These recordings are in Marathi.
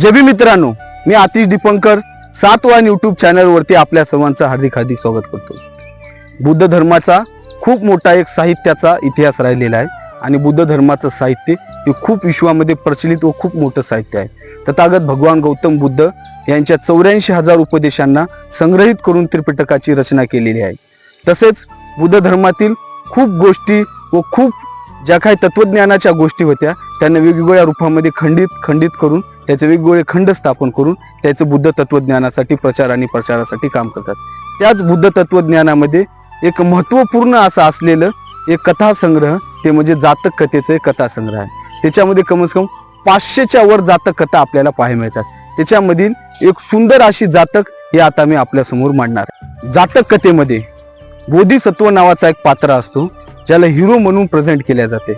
जबी मित्रांनो मी आतिश दीपंकर सातवान युट्यूब चॅनलवरती आपल्या सर्वांचं हार्दिक हार्दिक स्वागत करतो. बुद्ध धर्माचा खूप मोठा एक साहित्याचा इतिहास राहिलेला आहे आणि बुद्ध धर्माचं साहित्य हे खूप विश्वामध्ये प्रचलित व खूप मोठं साहित्य आहे. तथागत भगवान गौतम बुद्ध यांच्या चौऱ्याऐंशी हजार उपदेशांना संग्रहित करून त्रिपिटकाची रचना केलेली आहे. तसेच बुद्ध धर्मातील खूप गोष्टी व खूप ज्या काही तत्वज्ञानाच्या गोष्टी होत्या त्यांना वेगवेगळ्या रूपामध्ये खंडित खंडित करून त्याचे वेगवेगळे खंड स्थापन करून त्याचं बुद्ध तत्वज्ञानासाठी प्रचार आणि प्रचारासाठी काम करतात. त्याच बुद्ध तत्वज्ञानामध्ये एक महत्त्वपूर्ण असं असलेलं एक कथासंग्रह ते म्हणजे जातक कथेचं एक कथासंग्रह आहे. त्याच्यामध्ये कमीत कम पाचशेच्या वर जातक कथा आपल्याला पाहायला मिळतात. त्याच्यामधील एक सुंदर अशी जातक हे आता मी आपल्यासमोर मांडणार जातक कथेमध्ये बोधिसत्व नावाचा एक पात्र असतो ज्याला हिरो म्हणून प्रेझेंट केल्या जाते.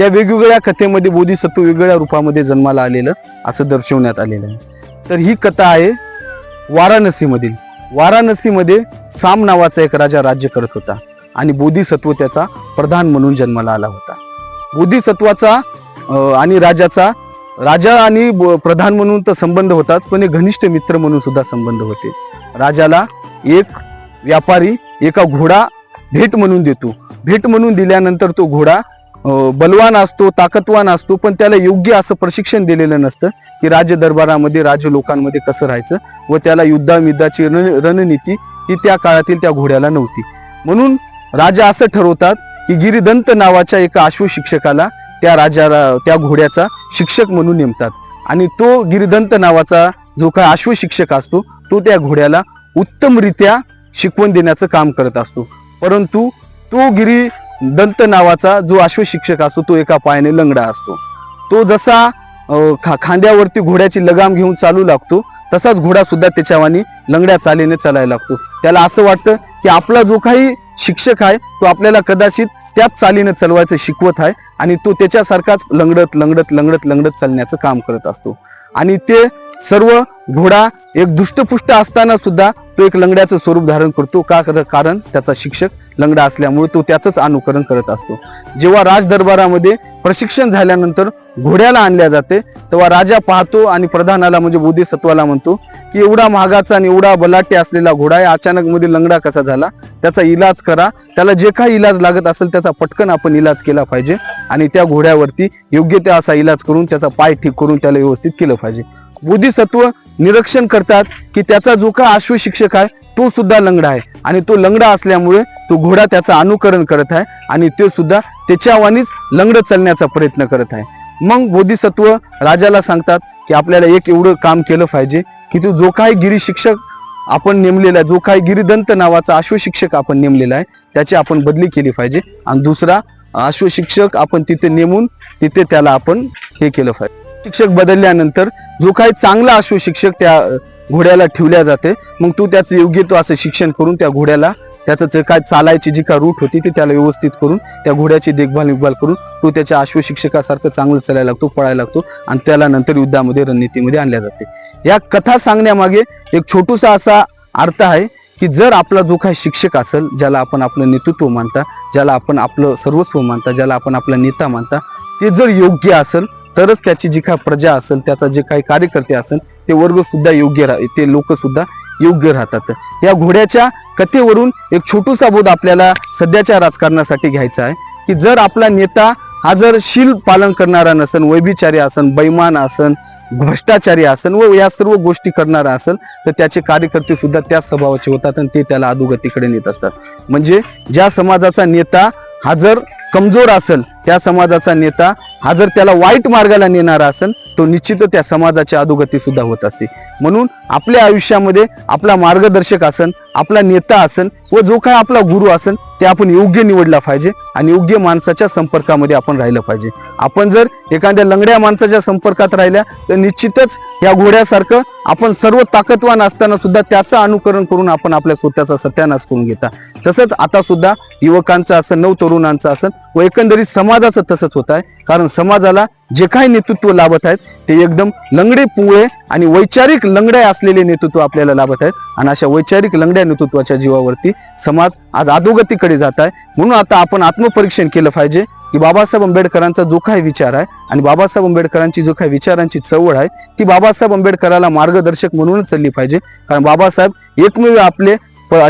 त्या वेगवेगळ्या कथेमध्ये बोधिसत्व वेगवेगळ्या रूपामध्ये जन्माला आलेलं असं दर्शवण्यात आलेलं आहे. तर ही कथा आहे वाराणसीमधील. वाराणसीमध्ये साम नावाचा एक राजा राज्य करत होता आणि बोधिसत्व त्याचा प्रधान म्हणून जन्माला आला होता. बोधिसत्वाचा आणि राजाचा राजा आणि ब- प्रधान म्हणून तर संबंध होताच पण एक घनिष्ठ मित्र म्हणून सुद्धा संबंध होते. राजाला एक व्यापारी एका घोडा भेट म्हणून देतो. भेट म्हणून दिल्यानंतर तो घोडा बलवान असतो ताकदवान असतो पण त्याला योग्य असं प्रशिक्षण दिलेलं नसतं की राज्य दरबारामध्ये राज्य लोकांमध्ये कसं राहायचं व त्याला युद्धायुद्धाची रण रणनीती ही त्या काळातील त्या घोड्याला नव्हती. म्हणून राजा असं ठरवतात की गिरिदंत नावाच्या एका अश्व शिक्षकाला त्या राजाला त्या घोड्याचा शिक्षक म्हणून नेमतात. आणि तो गिरिदंत नावाचा जो काय आश्व शिक्षक असतो तो त्या घोड्याला उत्तमरित्या शिकवण देण्याचं काम करत असतो. परंतु तो गिरी दंत नावाचा जो अश्व शिक्षक असतो तो एका पायाने लंगडा असतो. तो जसा खा खांद्यावरती घोड्याची लगाम घेऊन चालू लागतो तसाच घोडा सुद्धा त्याच्यावानी लंगड्या चालीने चालायला लागतो. त्याला असं वाटतं की आपला जो काही शिक्षक आहे तो आपल्याला कदाचित त्याच चालीने चालवायचं शिकवत आहे आणि तो त्याच्यासारखाच लंगडत लंगडत लंगडत लंगडत चालण्याचं काम करत असतो. आणि ते सर्व घोडा एक दुष्टपुष्ट असताना सुद्धा तो एक लंगड्याचं स्वरूप धारण करतो. का कर- कारण त्याचा शिक्षक लंगडा असल्यामुळे तो त्याचंच अनुकरण करत असतो. जेव्हा राजदरबारामध्ये प्रशिक्षण झाल्यानंतर घोड्याला आणल्या जाते तेव्हा राजा पाहतो आणि प्रधानाला म्हणजे बोधिसत्वाला म्हणतो की एवढा महागाचा आणि एवढा बलाट्य असलेला घोडा आहे अचानक मध्ये लंगडा कसा झाला? त्याचा इलाज करा. त्याला जे काही इलाज लागत असेल त्याचा पटकन आपण इलाज केला पाहिजे आणि त्या घोड्यावरती योग्य त्या असा इलाज करून त्याचा पाय ठीक करून त्याला व्यवस्थित केलं पाहिजे. बोधिसत्व निरीक्षण करतात की त्याचा जो काय अश्व शिक्षक आहे तो सुद्धा लंगडा आहे. आणि तो लंगडा असल्यामुळे तो घोडा त्याचं अनुकरण करत आहे आणि तो सुद्धा त्याच्यावानीच लंगड चालण्याचा प्रयत्न करत आहे. मग बोधिसत्व राजाला सांगतात की आपल्याला एक एवढं काम केलं पाहिजे की तो जो काही गिरी शिक्षक आपण नेमलेला आहे जो काही गिरिदंत नावाचा अश्व शिक्षक आपण नेमलेला आहे त्याची आपण बदली केली पाहिजे. आणि दुसरा आश्वशिक्षक आपण तिथे नेमून तिथे त्याला आपण हे केलं पाहिजे. शिक्षक बदलल्यानंतर जो काही चांगला असो शिक्षक त्या घोड्याला ठेवल्या जाते मग तू त्याचं योग्य तो असं शिक्षण करून त्या घोड्याला त्याचं जे काय चालायची जी काय रूट होती ती त्याला व्यवस्थित करून त्या घोड्याची देखभाल विभाल करून तो त्याच्या आश्व शिक्षकासारखं चांगलं चालायला लागतो पळायला लागतो आणि त्याला नंतर युद्धामध्ये रणनीतीमध्ये आणल्या जाते. या कथा सांगण्यामागे एक छोटूसा असा अर्थ आहे की जर आपला जो काही शिक्षक असेल ज्याला आपण आपलं नेतृत्व मानता ज्याला आपण आपलं सर्वस्व मानता ज्याला आपण आपला नेता मानता ते जर योग्य असेल तरच त्याची जी काही प्रजा असेल त्याचा जे काही कार्यकर्ते असेल ते वर्ग सुद्धा योग्य राह ते लोक सुद्धा योग्य राहतात. या घोड्याच्या कथेवरून एक छोटूसा बोध आपल्याला सध्याच्या राजकारणासाठी घ्यायचा आहे की जर आपला नेता हा जर शील पालन करणारा नसन वैभिचारी असन बैमान असन भ्रष्टाचारी असन व या सर्व गोष्टी करणारा असेल तर त्याचे कार्यकर्ते सुद्धा त्याच स्वभावाचे होतात आणि ते त्याला अधोगतीकडे नेत असतात. म्हणजे ज्या समाजाचा नेता हा जर कमजोर असेल त्या समाजाचा नेता हा जर त्याला वाईट मार्गाला नेणारा असेल तो निश्चित त्या समाजाची अधोगती सुद्धा होत असते. म्हणून आपल्या आयुष्यामध्ये आपला मार्गदर्शक असन आपला नेता असन व जो काय आपला गुरु असन ते आपण योग्य निवडला पाहिजे आणि योग्य माणसाच्या संपर्कामध्ये आपण राहिलं पाहिजे. आपण जर एखाद्या लंगड्या माणसाच्या संपर्कात राहिल्या तर निश्चितच या घोड्यासारखं आपण सर्व ताकदवान असताना सुद्धा त्याचं अनुकरण करून आपण आपल्या स्वतःचा सत्यानाश करून घेता. तसंच आता सुद्धा युवकांचं असं नव तरुणांचं असं व एकंदरीत समाजाचं तसंच होत आहे. कारण समाजाला जे काही नेतृत्व लाभत आहेत ते एकदम लंगडे पुळे आणि वैचारिक लंगड्या असलेले नेतृत्व आपल्याला लाभत आहेत. आणि अशा वैचारिक लंगड्या नेतृत्वाच्या जीवावरती समाज आज अधोगतीकडे जात आहे. म्हणून आता आपण आत्मपरीक्षण केलं पाहिजे की बाबासाहेब आंबेडकरांचा जो काही विचार आहे आणि बाबासाहेब आंबेडकरांची जो काही विचारांची चळवळ आहे ती बाबासाहेब आंबेडकराला मार्गदर्शक म्हणूनच चालली पाहिजे. कारण बाबासाहेब एकमेव आपले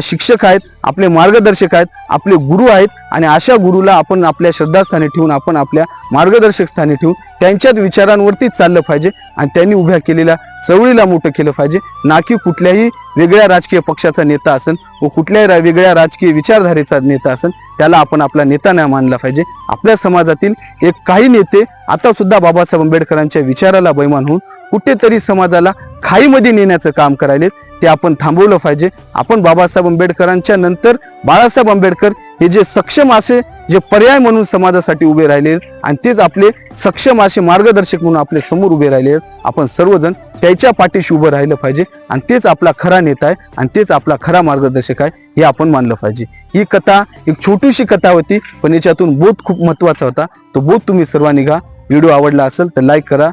शिक्षक आहेत आपले मार्गदर्शक आहेत आपले गुरु आहेत. आणि अशा गुरुला आपण आपल्या श्रद्धास्थानी ठेवून आपण आपल्या मार्गदर्शक स्थानी ठेवून त्यांच्याच विचारांवरतीच चाललं पाहिजे आणि त्यांनी उभ्या केलेल्या चळवळीला मोठं केलं पाहिजे. ना की कुठल्याही वेगळ्या राजकीय पक्षाचा नेता असेल व कुठल्याही रा- वेगळ्या राजकीय विचारधारेचा नेता असेल त्याला आपण आपला नेता नाही मानला पाहिजे. आपल्या समाजातील एक काही नेते आता सुद्धा बाबासाहेब आंबेडकरांच्या विचाराला बैमान होऊन कुठेतरी समाजाला खाईमध्ये नेण्याचं काम करायले ते आपण थांबवलं पाहिजे. आपण बाबासाहेब आंबेडकरांच्या नंतर बाळासाहेब आंबेडकर हे जे सक्षम असे जे पर्याय म्हणून समाजासाठी उभे राहिले आणि तेच आपले सक्षम असे मार्गदर्शक म्हणून आपले समोर उभे राहिले. आपण सर्वजण त्याच्या पाठीशी उभं राहिलं पाहिजे आणि तेच आपला खरा नेता आहे आणि तेच आपला खरा मार्गदर्शक आहे हे आपण मानलं पाहिजे. ही कथा एक छोटीशी कथा होती पण याच्यातून बोध खूप महत्त्वाचा होता. तो बोध तुम्ही सर्वांनी घ्या. व्हिडिओ आवडला असेल तर लाईक करा.